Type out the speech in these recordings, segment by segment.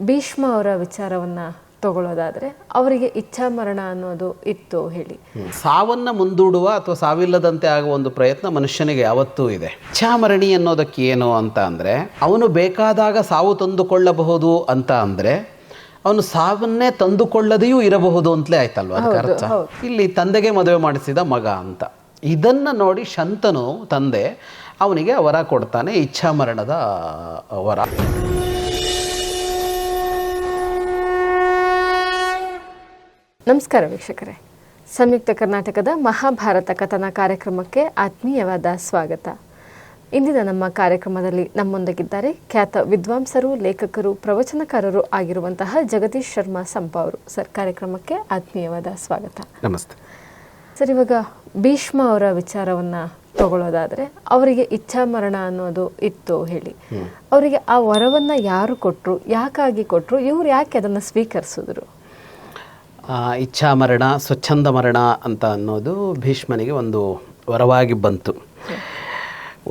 ಭೀಷ್ಮ ಅವರ ವಿಚಾರವನ್ನ ತಗೊಳ್ಳೋದಾದ್ರೆ ಅವರಿಗೆ ಇಚ್ಛಾ ಮರಣ ಅನ್ನೋದು ಇತ್ತು ಹೇಳಿ. ಸಾವನ್ನ ಮುಂದೂಡುವ ಅಥವಾ ಸಾವಿಲ್ಲದಂತೆ ಆಗುವ ಒಂದು ಪ್ರಯತ್ನ ಮನುಷ್ಯನಿಗೆ ಯಾವತ್ತೂ ಇದೆ. ಇಚ್ಛಾಮರಣಿ ಅನ್ನೋದಕ್ಕೆ ಏನು ಅಂತ ಅಂದರೆ ಅವನು ಬೇಕಾದಾಗ ಸಾವು ತಂದುಕೊಳ್ಳಬಹುದು ಅಂತ ಅಂದರೆ ಅವನು ಸಾವನ್ನೇ ತಂದುಕೊಳ್ಳದೆಯೂ ಇರಬಹುದು ಅಂತಲೇ ಆಯ್ತಲ್ವ? ಅರ್ಥ? ಇಲ್ಲಿ ತಂದೆಗೆ ಮದುವೆ ಮಾಡಿಸಿದ ಮಗ ಅಂತ. ಇದನ್ನ ನೋಡಿ ಶಂತನು ತಂದೆ ಅವನಿಗೆ ವರ ಕೊಡ್ತಾನೆ ಇಚ್ಛಾಮರಣದ ವರ. ನಮಸ್ಕಾರ ವೀಕ್ಷಕರೇ. ಸಂಯುಕ್ತ ಕರ್ನಾಟಕದ ಮಹಾಭಾರತ ಕಥನ ಕಾರ್ಯಕ್ರಮಕ್ಕೆ ಆತ್ಮೀಯವಾದ ಸ್ವಾಗತ. ಇಂದಿನ ನಮ್ಮ ಕಾರ್ಯಕ್ರಮದಲ್ಲಿ ನಮ್ಮೊಂದಿಗಿದ್ದಾರೆ ಖ್ಯಾತ ವಿದ್ವಾಂಸರು ಲೇಖಕರು ಪ್ರವಚನಕಾರರು ಆಗಿರುವಂತಹ ಜಗದೀಶ್ ಶರ್ಮಾ ಸಂಪ ಅವರು. ಸರ್ ಕಾರ್ಯಕ್ರಮಕ್ಕೆ ಆತ್ಮೀಯವಾದ ಸ್ವಾಗತ. ನಮಸ್ತೆ. ಸರ್ ಇವಾಗ ಭೀಷ್ಮ ಅವರ ವಿಚಾರವನ್ನ ತಗೊಳ್ಳೋದಾದ್ರೆ ಅವರಿಗೆ ಇಚ್ಛಾ ಮರಣ ಅನ್ನೋದು ಇತ್ತು ಹೇಳಿ. ಅವರಿಗೆ ಆ ವರವನ್ನ ಯಾರು ಕೊಟ್ಟರು ಯಾಕಾಗಿ ಕೊಟ್ಟರು ಇವ್ರು ಯಾಕೆ ಅದನ್ನು ಸ್ವೀಕರಿಸಿದ್ರು? ಇಚ್ಛಾ ಮರಣ ಸ್ವಚ್ಛಂದ ಮರಣ ಅಂತ ಅನ್ನೋದು ಭೀಷ್ಮನಿಗೆ ಒಂದು ವರವಾಗಿ ಬಂತು.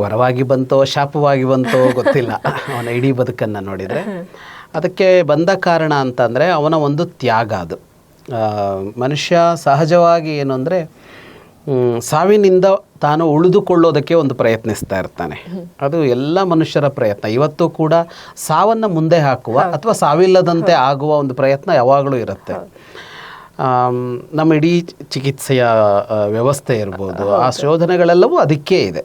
ವರವಾಗಿ ಬಂತೋ, ಶಾಪವಾಗಿ ಬಂತೋ ಗೊತ್ತಿಲ್ಲ. ಅವನ ಇಡೀ ಬದುಕನ್ನು ನೋಡಿದರೆ. ಅದಕ್ಕೆ ಬಂದ ಕಾರಣ ಅಂತಂದರೆ ಅವನ ಒಂದು ತ್ಯಾಗ ಅದು. ಮನುಷ್ಯ ಸಹಜವಾಗಿ ಏನು ಅಂದರೆ ಸಾವಿನಿಂದ ತಾನು ಉಳಿದುಕೊಳ್ಳೋದಕ್ಕೆ ಒಂದು ಪ್ರಯತ್ನಿಸ್ತಾ ಇರ್ತಾನೆ. ಅದು ಎಲ್ಲ ಮನುಷ್ಯರ ಪ್ರಯತ್ನ. ಇವತ್ತು ಕೂಡ ಸಾವನ್ನು ಮುಂದೆ ಹಾಕುವ ಅಥವಾ ಸಾವಿಲ್ಲದಂತೆ ಆಗುವ ಒಂದು ಪ್ರಯತ್ನ ಯಾವಾಗಲೂ ಇರುತ್ತೆ. ನಮ್ಮ ಇಡೀ ಚಿಕಿತ್ಸೆಯ ವ್ಯವಸ್ಥೆ ಇರ್ಬೋದು. ಆ ಶೋಧನೆಗಳೆಲ್ಲವೂ ಅದಕ್ಕೆ ಇದೆ.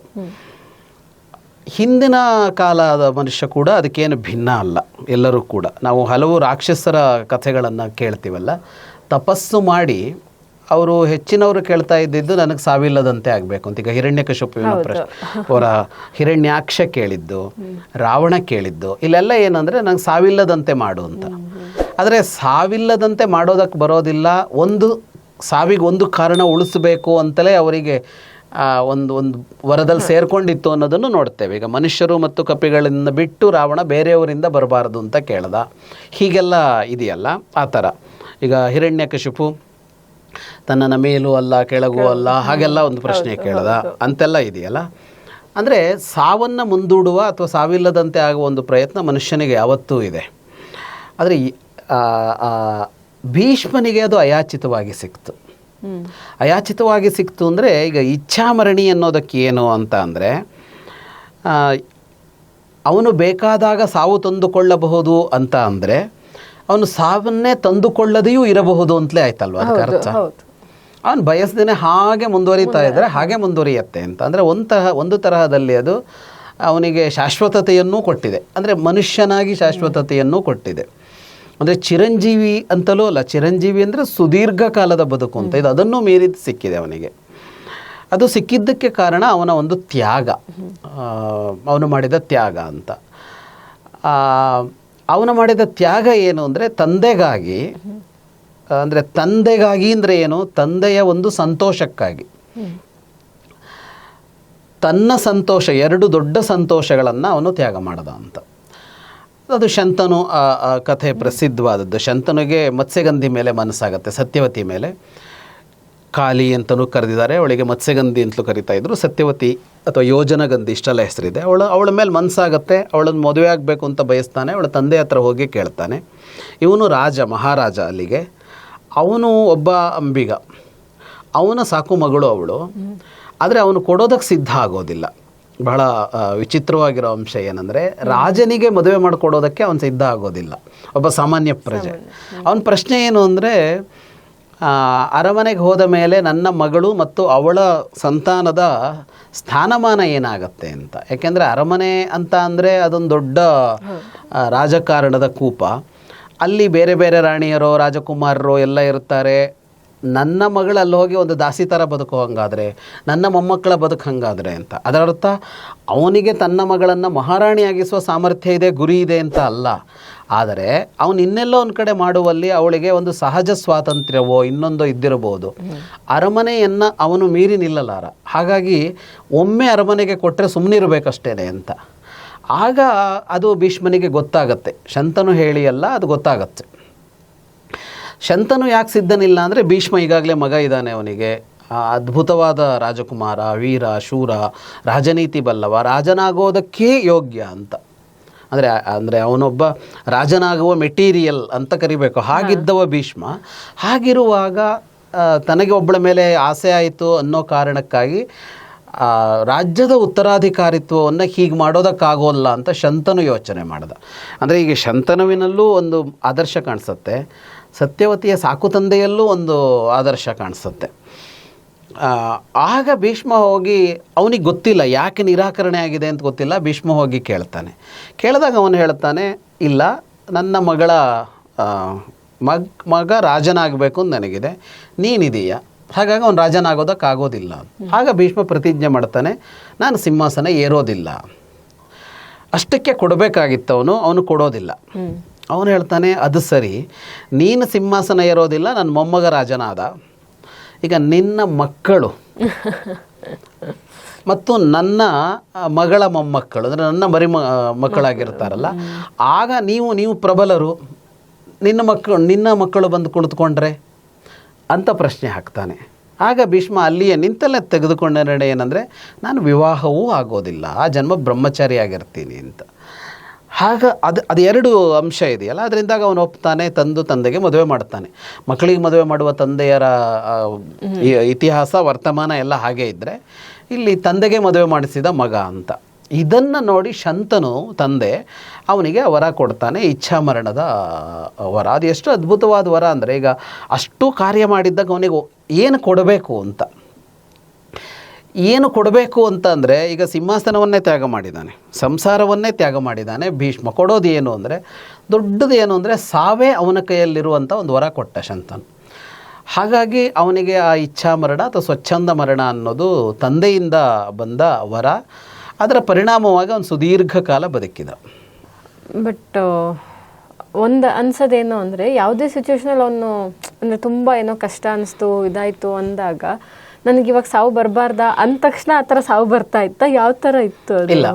ಹಿಂದಿನ ಕಾಲದ ಮನುಷ್ಯ ಕೂಡ ಅದಕ್ಕೇನು ಭಿನ್ನ ಅಲ್ಲ. ಎಲ್ಲರೂ ಕೂಡ. ನಾವು ಹಲವು ರಾಕ್ಷಸರ ಕಥೆಗಳನ್ನು ಕೇಳ್ತೀವಲ್ಲ. ತಪಸ್ಸು ಮಾಡಿ ಅವರು ಹೆಚ್ಚಿನವರು ಕೇಳ್ತಾ ಇದ್ದಿದ್ದು ನನಗೆ ಸಾವಿಲ್ಲದಂತೆ ಆಗಬೇಕು ಅಂತ. ಈಗ ಹಿರಣ್ಯಕಶಿಪುವಿನ ಪ್ರಶ್ನೆ. ಅವರ ಹಿರಣ್ಯಾಕ್ಷ ಕೇಳಿದ್ದು ರಾವಣ ಕೇಳಿದ್ದು ಇಲ್ಲೆಲ್ಲ ಏನಂದರೆ ನಂಗೆ ಸಾವಿಲ್ಲದಂತೆ ಮಾಡು ಅಂತ. ಆದರೆ ಸಾವಿಲ್ಲದಂತೆ ಮಾಡೋದಕ್ಕೆ ಬರೋದಿಲ್ಲ. ಒಂದು ಸಾವಿಗೆ ಒಂದು ಕಾರಣ ಉಳಿಸಬೇಕು ಅಂತಲೇ ಅವರಿಗೆ ಒಂದು ಒಂದು ವರದಲ್ಲಿ ಸೇರ್ಕೊಂಡಿತ್ತು ಅನ್ನೋದನ್ನು ನೋಡ್ತೇವೆ. ಈಗ ಮನುಷ್ಯರು ಮತ್ತು ಕಪಿಗಳಿಂದ ಬಿಟ್ಟು ರಾವಣ ಬೇರೆಯವರಿಂದ ಬರಬಾರದು ಅಂತ ಕೇಳ್ದ. ಹೀಗೆಲ್ಲ ಇದೆಯಲ್ಲ ಆ ಥರ. ಈಗ ಹಿರಣ್ಯಕಶಿಪು ತನ್ನನ್ನು ಮೇಲೂ ಅಲ್ಲ ಕೆಳಗೂ ಅಲ್ಲ ಹಾಗೆಲ್ಲ ಒಂದು ಪ್ರಶ್ನೆ ಕೇಳ್ದ. ಅಂತೆಲ್ಲ ಇದೆಯಲ್ಲ. ಅಂದರೆ ಸಾವನ್ನು ಮುಂದೂಡುವ ಅಥವಾ ಸಾವಿಲ್ಲದಂತೆ ಆಗುವ ಒಂದು ಪ್ರಯತ್ನ ಮನುಷ್ಯನಿಗೆ ಯಾವತ್ತೂ ಇದೆ. ಆದರೆ ಭೀಷ್ಮನಿಗೆ ಅದು ಅಯಾಚಿತವಾಗಿ ಸಿಕ್ತು. ಅಯಾಚಿತವಾಗಿ ಸಿಕ್ತು ಅಂದರೆ ಈಗ ಇಚ್ಛಾಮರಣಿ ಅನ್ನೋದಕ್ಕೆ ಏನು ಅಂತ ಅಂದರೆ ಅವನು ಬೇಕಾದಾಗ ಸಾವು ತಂದುಕೊಳ್ಳಬಹುದು ಅಂತ ಅಂದರೆ ಅವನು ಸಾವನ್ನೇ ತಂದುಕೊಳ್ಳದೆಯೂ ಇರಬಹುದು ಅಂತಲೇ ಆಯ್ತಲ್ವ? ಅದಕ್ಕೆ ಅರ್ಥ? ಅವನು ಬಯಸ್ದೇನೆ ಹಾಗೆ ಮುಂದುವರಿತಾ ಇದ್ದರೆ. ಹಾಗೆ ಮುಂದುವರಿಯತ್ತೆ ಅಂತ. ಅಂದರೆ ಒಂತಹ ಒಂದು ತರಹದಲ್ಲಿ ಅದು ಅವನಿಗೆ ಶಾಶ್ವತತೆಯನ್ನೂ ಕೊಟ್ಟಿದೆ. ಅಂದರೆ ಮನುಷ್ಯನಾಗಿ ಶಾಶ್ವತತೆಯನ್ನೂ ಕೊಟ್ಟಿದೆ. ಅಂದರೆ ಚಿರಂಜೀವಿ ಅಂತಲೂ ಅಲ್ಲ, ಚಿರಂಜೀವಿ ಅಂದರೆ ಸುದೀರ್ಘ ಕಾಲದ ಬದುಕು ಅಂತ. ಇದು ಅದನ್ನು ಮೀರಿ ಸಿಕ್ಕಿದೆ ಅವನಿಗೆ. ಅದು ಸಿಕ್ಕಿದ್ದಕ್ಕೆ ಕಾರಣ ಅವನ ಒಂದು ತ್ಯಾಗ. ಅವನು ಮಾಡಿದ ತ್ಯಾಗ ಅಂತ. ಅವನು ಮಾಡಿದ ತ್ಯಾಗ ಏನು ಅಂದರೆ ತಂದೆಗಾಗಿ ಅಂದರೆ ತಂದೆಗಾಗಿ ಅಂದರೆ ಏನು? ತಂದೆಯ ಒಂದು ಸಂತೋಷಕ್ಕಾಗಿ. ತನ್ನ ಸಂತೋಷ, ಎರಡು ದೊಡ್ಡ ಸಂತೋಷಗಳನ್ನು ಅವನು ತ್ಯಾಗ ಮಾಡದ ಅಂತ. ಅದು ಶಂತನು ಆ ಕಥೆ ಪ್ರಸಿದ್ಧವಾದದ್ದು. ಶಂತನುಗೆ ಮತ್ಸ್ಯಗಂಧಿ ಮೇಲೆ ಮನಸ್ಸಾಗತ್ತೆ ಸತ್ಯವತಿ ಮೇಲೆ. ಕಾಲಿ ಅಂತಲೂ ಕರೆದಿದ್ದಾರೆ ಅವಳಿಗೆ ಮತ್ಸ್ಯಗಂಧಿ ಅಂತಲೂ ಕರಿತಾ ಇದ್ರು. ಸತ್ಯವತಿ ಅಥವಾ ಯೋಜನಗಂಧಿ ಇಷ್ಟೆಲ್ಲ ಹೆಸರಿದೆ. ಅವಳು ಅವಳ ಮೇಲೆ ಮನಸ್ಸಾಗತ್ತೆ ಅವಳನ್ನು ಮದುವೆ ಆಗಬೇಕು ಅಂತ ಬಯಸ್ತಾನೆ ಅವಳ ತಂದೆ ಹತ್ರ ಹೋಗಿ ಕೇಳ್ತಾನೆ. ಇವನು ರಾಜ ಮಹಾರಾಜ ಅಲ್ಲಿಗೆ. ಅವನು ಒಬ್ಬ ಅಂಬಿಗ. ಅವನ ಸಾಕು ಮಗಳು ಅವಳು. ಆದರೆ ಅವನು ಕೊಡೋದಕ್ಕೆ ಸಿದ್ಧ ಆಗೋದಿಲ್ಲ. ಬಹಳ ವಿಚಿತ್ರವಾಗಿರೋ ಅಂಶ ಏನಂದರೆ ರಾಜನಿಗೆ ಮದುವೆ ಮಾಡಿಕೊಡೋದಕ್ಕೆ ಅವನು ಸಿದ್ಧ ಆಗೋದಿಲ್ಲ. ಒಬ್ಬ ಸಾಮಾನ್ಯ ಪ್ರಜೆ. ಅವನ ಪ್ರಶ್ನೆ ಏನು ಅಂದರೆ ಅರಮನೆಗೆ ಹೋದ ಮೇಲೆ ನನ್ನ ಮಗಳು ಮತ್ತು ಅವಳ ಸಂತಾನದ ಸ್ಥಾನಮಾನ ಏನಾಗತ್ತೆ ಅಂತ. ಯಾಕೆಂದರೆ ಅರಮನೆ ಅಂತ ಅಂದರೆ ಅದೊಂದು ದೊಡ್ಡ ರಾಜಕಾರಣದ ಕೂಪ. ಅಲ್ಲಿ ಬೇರೆ ಬೇರೆ ರಾಣಿಯರು ರಾಜಕುಮಾರರು ಎಲ್ಲ ಇರ್ತಾರೆ. ನನ್ನ ಮಗಳು ಅಲ್ಲಿ ಹೋಗಿ ಒಂದು ದಾಸಿ ಥರ ಬದುಕೋ ಹಂಗಾದರೆ ನನ್ನ ಮೊಮ್ಮಕ್ಕಳ ಬದುಕು ಹಂಗಾದರೆ ಅಂತ. ಅದರ ಅರ್ಥ ಅವನಿಗೆ ತನ್ನ ಮಗಳನ್ನು ಮಹಾರಾಣಿಯಾಗಿಸುವ ಸಾಮರ್ಥ್ಯ ಇದೆ, ಗುರಿ ಇದೆ ಅಂತ ಅಲ್ಲ. ಆದರೆ, ಅವನು ಇನ್ನೆಲ್ಲೋ ಒಂದು ಕಡೆ ಮಾಡುವಲ್ಲಿ ಅವಳಿಗೆ ಒಂದು ಸಹಜ ಸ್ವಾತಂತ್ರ್ಯವೋ ಇನ್ನೊಂದೋ ಇದ್ದಿರಬಹುದು ಅರಮನೆಯನ್ನು ಅವನು ಮೀರಿ ನಿಲ್ಲಲಾರ. ಹಾಗಾಗಿ ಒಮ್ಮೆ ಅರಮನೆಗೆ ಕೊಟ್ಟರೆ ಸುಮ್ಮನಿರಬೇಕಷ್ಟೇನೆ ಅಂತ. ಆಗ ಅದು ಭೀಷ್ಮನಿಗೆ ಗೊತ್ತಾಗತ್ತೆ. ಶಂತನು ಹೇಳಿ ಅಲ್ಲ ಅದು ಗೊತ್ತಾಗತ್ತೆ. ಶಂತನು ಯಾಕೆ ಸಿದ್ಧನಿಲ್ಲ ಅಂದರೆ ಭೀಷ್ಮ ಈಗಾಗಲೇ ಮಗ ಇದ್ದಾನೆ ಅವನಿಗೆ. ಅದ್ಭುತವಾದ ರಾಜಕುಮಾರ, ವೀರ, ಶೂರ, ರಾಜನೀತಿ ಬಲ್ಲವ, ರಾಜನಾಗೋದಕ್ಕೇ ಯೋಗ್ಯ ಅಂತ. ಅಂದರೆ ಅಂದರೆ ಅವನೊಬ್ಬ ರಾಜನಾಗುವ ಮೆಟೀರಿಯಲ್ ಅಂತ ಕರಿಬೇಕು. ಹಾಗಿದ್ದವ ಭೀಷ್ಮ. ಹಾಗಿರುವಾಗ ತನಗೆ ಒಬ್ಬಳ ಮೇಲೆ ಆಸೆ ಆಯಿತು ಅನ್ನೋ ಕಾರಣಕ್ಕಾಗಿ ರಾಜ್ಯದ ಉತ್ತರಾಧಿಕಾರಿತ್ವವನ್ನು ಹೀಗೆ ಮಾಡೋದಕ್ಕಾಗೋಲ್ಲ ಅಂತ ಶಂತನು ಯೋಚನೆ ಮಾಡಿದ. ಅಂದರೆ, ಈಗ ಶಂತನುವಿನಲ್ಲೂ ಒಂದು ಆದರ್ಶ ಕಾಣಿಸುತ್ತೆ. ಸತ್ಯವತಿಯ ಸಾಕು ತಂದೆಯಲ್ಲೂ ಒಂದು ಆದರ್ಶ ಕಾಣಿಸುತ್ತೆ. ಆಗ ಭೀಷ್ಮ ಹೋಗಿ ಅವನಿಗೆ ಗೊತ್ತಿಲ್ಲ ಯಾಕೆ ನಿರಾಕರಣೆ ಆಗಿದೆ ಅಂತ ಗೊತ್ತಿಲ್ಲ ಭೀಷ್ಮ ಹೋಗಿ ಕೇಳ್ತಾನೆ. ಕೇಳಿದಾಗ ಅವನು ಹೇಳ್ತಾನೆ ಇಲ್ಲ ನನ್ನ ಮಗಳ ಮಗ್ ಮಗ ರಾಜನಾಗಬೇಕು ಅಂತ ನನಗಿದೆ ನೀನಿದೀಯ. ಹಾಗಾಗಿ ಅವನು ರಾಜನಾಗೋದಕ್ಕಾಗೋದಿಲ್ಲ ಆಗ ಭೀಷ್ಮ ಪ್ರತಿಜ್ಞೆ ಮಾಡ್ತಾನೆ ನಾನು ಸಿಂಹಾಸನ ಏರೋದಿಲ್ಲ. ಅಷ್ಟಕ್ಕೆ ಕೊಡಬೇಕಾಗಿತ್ತು ಅವನು ಅವನು ಕೊಡೋದಿಲ್ಲ. ಅವನು ಹೇಳ್ತಾನೆ ಅದು ಸರಿ. ನೀನು ಸಿಂಹಾಸನ ಇರೋದಿಲ್ಲ ನನ್ನ ಮೊಮ್ಮಗ ರಾಜನಾದ. ಈಗ ನಿನ್ನ ಮಕ್ಕಳು ಮತ್ತು ನನ್ನ ಮಗಳ ಮೊಮ್ಮಕ್ಕಳು ಅಂದರೆ ನನ್ನ ಮರಿ ಮಕ್ಕಳಾಗಿರ್ತಾರಲ್ಲ ಆಗ ನೀವು ನೀವು ಪ್ರಬಲರು. ನಿನ್ನ ಮಕ್ಕಳು ನಿನ್ನ ಮಕ್ಕಳು ಬಂದು ಕುಳಿತುಕೊಂಡ್ರೆ? ಅಂತ ಪ್ರಶ್ನೆ ಹಾಕ್ತಾನೆ. ಆಗ ಭೀಷ್ಮ ಅಲ್ಲಿಯೇ ನಿಂತಲ್ಲೇ ತೆಗೆದುಕೊಂಡ ನಿರ್ಣಯ ಏನಂದರೆ ನಾನು ವಿವಾಹವೂ ಆಗೋದಿಲ್ಲ ಆ ಜನ್ಮ ಬ್ರಹ್ಮಚಾರಿಯಾಗಿರ್ತೀನಿ ಅಂತ. ಆಗ ಅದು ಅದು ಎರಡು ಅಂಶ ಇದೆಯಲ್ಲ, ಅದರಿಂದಾಗ ಅವನು ಒಪ್ತಾನೆ, ತಂದು ತಂದೆಗೆ ಮದುವೆ ಮಾಡ್ತಾನೆ ಮಕ್ಕಳಿಗೆ ಮದುವೆ ಮಾಡುವ ತಂದೆಯರ ಇತಿಹಾಸ, ವರ್ತಮಾನ ಎಲ್ಲ ಹಾಗೆ ಇದ್ದರೆ ಇಲ್ಲಿ ತಂದೆಗೆ ಮದುವೆ ಮಾಡಿಸಿದ ಮಗ ಅಂತ. ಇದನ್ನು ನೋಡಿ ಶಂತನು ತಂದೆ, ಅವನಿಗೆ ವರ ಕೊಡ್ತಾನೆ, ಇಚ್ಛಾಮರಣದ ವರ. ಅದು ಎಷ್ಟು ಅದ್ಭುತವಾದ ವರ ಅಂದರೆ, ಈಗ ಅಷ್ಟು ಕಾರ್ಯ ಮಾಡಿದ್ದಾಗ ಅವನಿಗೆ ಏನು ಕೊಡಬೇಕು ಅಂತ. ಏನು ಕೊಡಬೇಕು ಅಂತಂದರೆ ಈಗ ಸಿಂಹಾಸನವನ್ನೇ ತ್ಯಾಗ ಮಾಡಿದ್ದಾನೆ, ಸಂಸಾರವನ್ನೇ ತ್ಯಾಗ ಮಾಡಿದ್ದಾನೆ, ಭೀಷ್ಮ ಕೊಡೋದು ಏನು ಅಂದರೆ, ದೊಡ್ಡದು ಏನು ಅಂದರೆ ಸಾವೇ ಅವನ ಕೈಯಲ್ಲಿರುವಂಥ ಒಂದು ವರ ಕೊಟ್ಟ ಶಂತನು. ಹಾಗಾಗಿ ಅವನಿಗೆ ಆ ಇಚ್ಛಾ ಮರಣ ಅಥವಾ ಸ್ವಚ್ಛಂದ ಮರಣ ಅನ್ನೋದು ತಂದೆಯಿಂದ ಬಂದ ವರ. ಅದರ ಪರಿಣಾಮವಾಗಿ ಅವನು ಸುದೀರ್ಘ ಕಾಲ ಬದುಕಿದ. ಬಟ್, ಒಂದು ಅನ್ಸೋದೇನು ಅಂದರೆ ಯಾವುದೇ ಸಿಚುವೇಶನಲ್ಲಿ ಅವನು, ಅಂದರೆ ತುಂಬ ಏನೋ ಕಷ್ಟ ಅನಿಸ್ತು, ಇದಾಯಿತು ಅಂದಾಗ ನನಗೆ ಇವಾಗ ಸಾವು ಬರಬಾರ್ದಾ ಅಂದ ತಕ್ಷಣ ಆ ಥರ ಸಾವು ಬರ್ತಾ ಇತ್ತ? ಯಾವ ಥರ ಇತ್ತು ಇಲ್ಲ.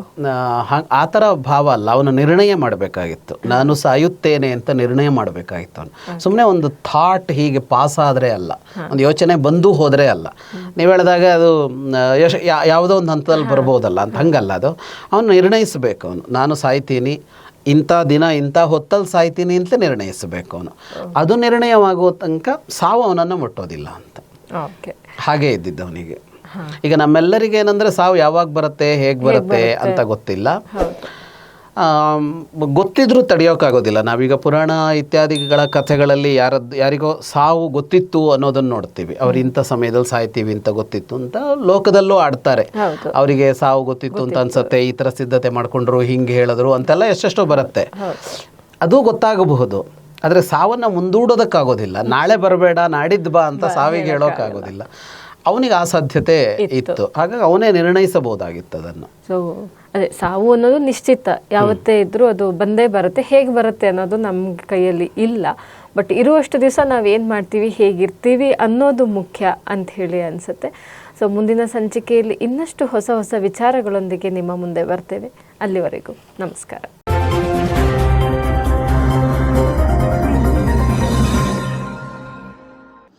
ಆ, ಥರ ಭಾವ ಅಲ್ಲ. ಅವನು ನಿರ್ಣಯ ಮಾಡಬೇಕಾಗಿತ್ತು. ನಾನು ಸಾಯುತ್ತೇನೆ ಅಂತ ನಿರ್ಣಯ ಮಾಡಬೇಕಾಗಿತ್ತು ಅವನು. ಸುಮ್ಮನೆ ಒಂದು ಥಾಟ್ ಹೀಗೆ ಪಾಸ್ ಆದರೆ ಅಲ್ಲ. ಒಂದು ಯೋಚನೆ ಬಂದು ಹೋದರೆ ಅಲ್ಲ. ನೀವು ಹೇಳಿದಾಗ ಅದು ಯಶ ಯಾವುದೋ ಒಂದು ಹಂತದಲ್ಲಿ ಬರ್ಬೋದಲ್ಲ ಅಂತ ಹಂಗಲ್ಲ ಅದು. ಅವನು ನಿರ್ಣಯಿಸಬೇಕು ಅವನು. ನಾನು ಸಾಯ್ತೀನಿ ಇಂಥ ದಿನ ಇಂಥ ಹೊತ್ತಲ್ಲಿ ಸಾಯ್ತೀನಿ ಅಂತ ನಿರ್ಣಯಿಸಬೇಕು ಅವನು. ಅದು ನಿರ್ಣಯವಾಗುವ ತನಕ ಸಾವು ಅವನನ್ನು ಮುಟ್ಟೋದಿಲ್ಲ ಅಂತ. ಹಾಗೆ ಇದ್ದಿದ್ದು ಅವನಿಗೆ ಈಗ ನಮ್ಮೆಲ್ಲರಿಗೆ ಏನಂದ್ರೆ ಸಾವು ಯಾವಾಗ ಬರುತ್ತೆ ಹೇಗೆ ಬರುತ್ತೆ ಅಂತ ಗೊತ್ತಿಲ್ಲ. ಗೊತ್ತಿದ್ರೂ ತಡೆಯೋಕ್ಕಾಗೋದಿಲ್ಲ ನಾವೀಗ ಪುರಾಣ ಇತ್ಯಾದಿಗಳ ಕಥೆಗಳಲ್ಲಿ ಯಾರದ್ದು ಯಾರಿಗೋ ಸಾವು ಗೊತ್ತಿತ್ತು ಅನ್ನೋದನ್ನು ನೋಡ್ತೀವಿ. ಅವ್ರು ಇಂಥ ಸಮಯದಲ್ಲಿ ಸಾಯ್ತೀವಿ ಅಂತ ಗೊತ್ತಿತ್ತು ಅಂತ ಲೋಕದಲ್ಲೂ ಆಡ್ತಾರೆ. ಅವರಿಗೆ ಸಾವು ಗೊತ್ತಿತ್ತು ಅಂತ ಅನ್ಸುತ್ತೆ ಈ ಥರ ಸಿದ್ಧತೆ ಮಾಡಿಕೊಂಡ್ರು ಹಿಂಗೆ ಹೇಳಿದ್ರು ಅಂತೆಲ್ಲ ಎಷ್ಟೆಷ್ಟೋ ಬರುತ್ತೆ. ಅದು ಗೊತ್ತಾಗಬಹುದು. ಆದರೆ ಸಾವನ್ನು ಮುಂದೂಡೋದಕ್ಕಾಗೋದಿಲ್ಲ. ನಾಳೆ ಬರಬೇಡ ನಾಡಿದ್ದು ಬಾ ಅಂತ ಸಾವಿಗೆ ಹೇಳೋಕ್ಕಾಗೋದಿಲ್ಲ. ಅವನಿಗೆ ಆ ಸಾಧ್ಯತೆ ಇತ್ತು. ಹಾಗಾಗಿ ಅವನೇ ನಿರ್ಣಯಿಸಬಹುದಾಗಿತ್ತು ಅದನ್ನು. ಸೊ ಅದೇ ಸಾವು ಅನ್ನೋದು ನಿಶ್ಚಿತ. ಯಾವತ್ತೇ ಇದ್ರೂ ಅದು ಬಂದೇ ಬರುತ್ತೆ. ಹೇಗೆ ಬರುತ್ತೆ ಅನ್ನೋದು ನಮ್ಮ ಕೈಯಲ್ಲಿ ಇಲ್ಲ. ಬಟ್ ಇರುವಷ್ಟು ದಿವಸ ನಾವು ಏನು ಮಾಡ್ತೀವಿ ಹೇಗಿರ್ತೀವಿ ಅನ್ನೋದು ಮುಖ್ಯ ಅಂತ ಹೇಳಿ ಅನಿಸುತ್ತೆ. ಸೊ ಮುಂದಿನ ಸಂಚಿಕೆಯಲ್ಲಿ ಇನ್ನಷ್ಟು ಹೊಸ ಹೊಸ ವಿಚಾರಗಳೊಂದಿಗೆ ನಿಮ್ಮ ಮುಂದೆ ಬರ್ತೇವೆ. ಅಲ್ಲಿವರೆಗೂ ನಮಸ್ಕಾರ.